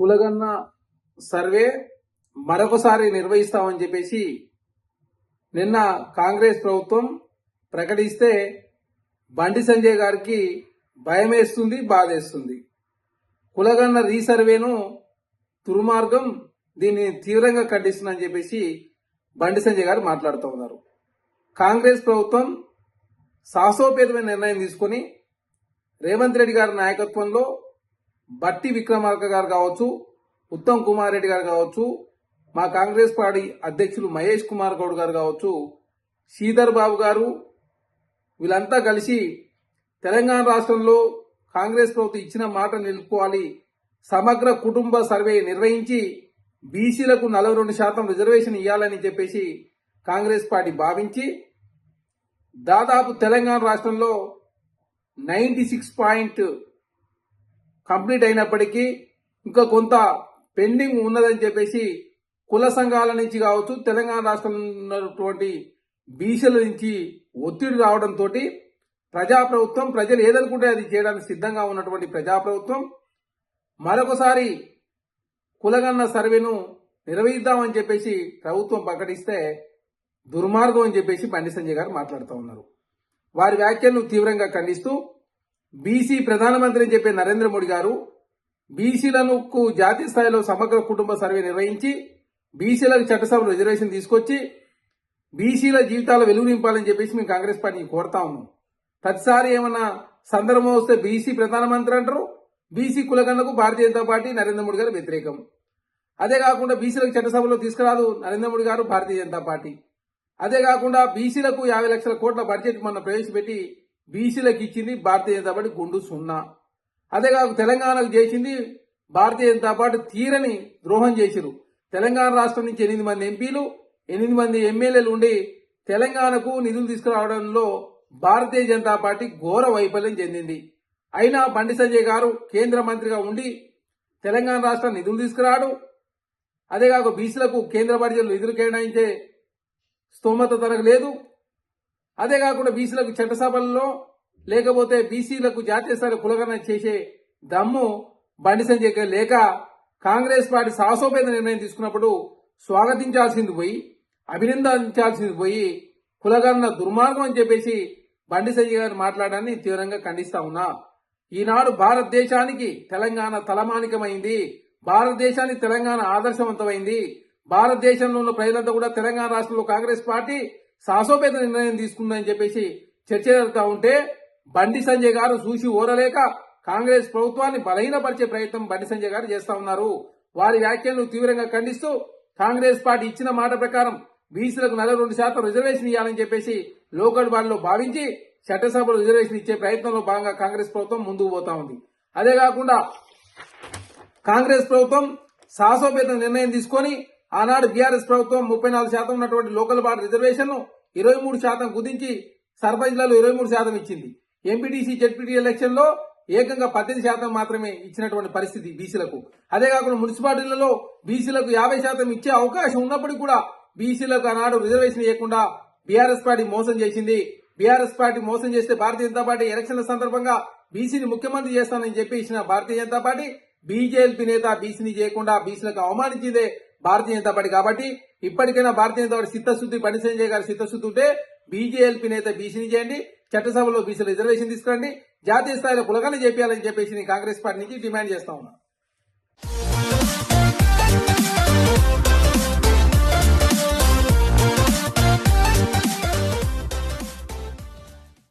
కులగన్న survey మరొకసారి నిర్వహిస్తామని చెప్పేసి నిన్న కాంగ్రెస్ ప్రభుత్వం ప్రకటిస్తే బండి సంజయ్ గారికి భయమేస్తుంది బాధేస్తుంది. కులగన్న రీసర్వేను దుర్మార్గం దీన్ని తీవ్రంగా ఖండిస్తుందని చెప్పేసి బండి సంజయ్ గారు మాట్లాడుతూ ఉన్నారు. కాంగ్రెస్ ప్రభుత్వం సాహసోపేతమైన నిర్ణయం తీసుకొని రేవంత్ రెడ్డి గారి నాయకత్వంలో బట్టి విక్రమార్క గారు కావచ్చు ఉత్తమ్ కుమార్ రెడ్డి గారు కావచ్చు మా కాంగ్రెస్ పార్టీ అధ్యక్షులు మహేష్ కుమార్ గౌడ్ గారు కావచ్చు శ్రీధర్ బాబు గారు వీళ్ళంతా కలిసి తెలంగాణ రాష్ట్రంలో కాంగ్రెస్ ప్రభుత్వం ఇచ్చిన మాట నిలుపుకోవాలి. సమగ్ర కుటుంబ సర్వే నిర్వహించి బీసీలకు నలభై రెండు శాతం రిజర్వేషన్ ఇవ్వాలని చెప్పేసి కాంగ్రెస్ పార్టీ భావించి దాదాపు తెలంగాణ రాష్ట్రంలో నైంటీ సిక్స్ పాయింట్ కంప్లీట్ అయినప్పటికీ ఇంకా కొంత పెండింగ్ ఉన్నదని చెప్పేసి కుల సంఘాల నుంచి కావచ్చు తెలంగాణ రాష్ట్రంలో ఉన్నటువంటి బీసీల నుంచి ఒత్తిడి రావడంతో ప్రజాప్రభుత్వం ప్రజలు ఏదనుకుంటే అది చేయడానికి సిద్ధంగా ఉన్నటువంటి ప్రజాప్రభుత్వం మరొకసారి కులగన్న సర్వేను నిర్వహిద్దామని చెప్పేసి ప్రభుత్వం ప్రకటిస్తే దుర్మార్గం అని చెప్పేసి బండి సంజయ్ గారు మాట్లాడుతూ ఉన్నారు. వారి వ్యాఖ్యలను తీవ్రంగా ఖండిస్తూ బీసీ ప్రధానమంత్రి అని చెప్పే నరేంద్ర మోడీ గారు బీసీలకు జాతీయ స్థాయిలో సమగ్ర కుటుంబ సర్వే నిర్వహించి బీసీలకు చట్టసభలో రిజర్వేషన్ తీసుకొచ్చి బీసీల జీవితాలు వెలుగు నింపాలని చెప్పేసి మేము కాంగ్రెస్ పార్టీని కోరుతా ఉన్నాం. ప్రతిసారి ఏమన్నా సందర్భం వస్తే బీసీ ప్రధానమంత్రి అంటారు బీసీ కులగన్నకు భారతీయ జనతా పార్టీ నరేంద్ర మోడీ గారు వ్యతిరేకం. అదే కాకుండా బీసీలకు చట్టసభలో తీసుకురాదు నరేంద్ర మోడీ గారు భారతీయ జనతా పార్టీ. అదే కాకుండా బీసీలకు యాభై లక్షల కోట్ల బడ్జెట్ మొన్న ప్రవేశపెట్టి బీసీలకు ఇచ్చింది భారతీయ జనతా పార్టీ గుండు సున్నా. అదే కాక తెలంగాణకు చేసింది భారతీయ జనతా పార్టీ తీరని ద్రోహం చేసిరు తెలంగాణ రాష్ట్రం నుంచి ఎనిమిది మంది ఎంపీలు ఎనిమిది మంది ఎమ్మెల్యేలు ఉండి తెలంగాణకు నిధులు తీసుకురావడంలో భారతీయ జనతా పార్టీ ఘోర వైఫల్యం చెందింది. అయినా బండి సంజయ్ గారు కేంద్ర మంత్రిగా ఉండి తెలంగాణ రాష్ట్రం నిధులు తీసుకురాడు. అదే కాక బీసీలకు కేంద్ర బడ్జెట్లో నిధులు కేటాయించే స్తోమత తనకు లేదు. అదే కాకుండా బీసీలకు చట్టసభల్లో లేకపోతే బీసీలకు జాతీయ స్థాయి కులగణ చేసే దమ్ము బండి సంజయ్ లేక కాంగ్రెస్ పార్టీ సాహసోపేత నిర్ణయం తీసుకున్నప్పుడు స్వాగతించాల్సింది పోయి అభినందించాల్సింది పోయి కులగన్న దుర్మార్గం అని చెప్పేసి బండి సంజయ్ గారు మాట్లాడాన్ని తీవ్రంగా ఖండిస్తా ఉన్నా. ఈనాడు భారతదేశానికి తెలంగాణ తలమానికమైంది. భారతదేశానికి తెలంగాణ ఆదర్శవంతమైంది. భారతదేశంలో ఉన్న ప్రజలంతా కూడా తెలంగాణ రాష్ట్రంలో కాంగ్రెస్ పార్టీ సాహసోపేత నిర్ణయం తీసుకుందని చెప్పేసి చర్చ జరుగుతూ ఉంటే బండి సంజయ్ గారు చూసి ఓరలేక కాంగ్రెస్ ప్రభుత్వాన్ని బలహీనపరిచే ప్రయత్నం బండి సంజయ్ గారు చేస్తా ఉన్నారు. వారి వ్యాఖ్యలను తీవ్రంగా ఖండిస్తూ కాంగ్రెస్ పార్టీ ఇచ్చిన మాట ప్రకారం బీసీలకు నలభై రెండు శాతం రిజర్వేషన్ ఇవ్వాలని చెప్పేసి లోకల్ బాడీలో భావించి చట్టసభలో రిజర్వేషన్ ఇచ్చే ప్రయత్నంలో భాగంగా కాంగ్రెస్ ప్రభుత్వం ముందుకు పోతా ఉంది. అదే కాకుండా కాంగ్రెస్ ప్రభుత్వం సాహసోపేత నిర్ణయం తీసుకొని ఆనాడు బీఆర్ఎస్ ప్రభుత్వం ముప్పై నాలుగు శాతం ఉన్నటువంటి లోకల్ బార్ రిజర్వేషన్ ఇరవై మూడు శాతం కుదించి సర్పంచ్లలో ఇరవై మూడు శాతం ఇచ్చింది. ఎంపీటీసీ జెడ్పీటీ ఎలక్షన్లో ఏకంగా పద్దెనిమిది శాతం మాత్రమే ఇచ్చినటువంటి పరిస్థితి బీసీలకు. అదే కాకుండా మున్సిపాలిటీలలో బీసీలకు యాభై శాతం ఇచ్చే అవకాశం ఉన్నప్పటికీ కూడా బీసీలకు ఆనాడు రిజర్వేషన్ ఇవ్వకుండా బీఆర్ఎస్ పార్టీ మోసం చేసింది. బీఆర్ఎస్ పార్టీ మోసం చేస్తే భారతీయ జనతా పార్టీ ఎలక్షన్ల సందర్భంగా బీసీని ముఖ్యమంత్రి చేస్తానని చెప్పి ఇచ్చిన భారతీయ జనతా పార్టీ బీజేపీ నేత బీసీని చేయకుండా బీసీలకు అవమానించిందే భారతీయ జనతా పార్టీ కాబట్టి ఇప్పటికైనా భారతీయ జనతా పార్టీ చిత్తశుద్ధి బండి చేయగల గారి చిత్తశుద్ధి ఉంటే బీజేపీ నేత బీసీని చేయండి చట్టసభలో బీసీ రిజర్వేషన్ తీసుకురండి జాతీయ స్థాయిలో కులగానే చేపించాలని చెప్పేసి కాంగ్రెస్ పార్టీ నుంచి డిమాండ్ చేస్తా ఉన్నా.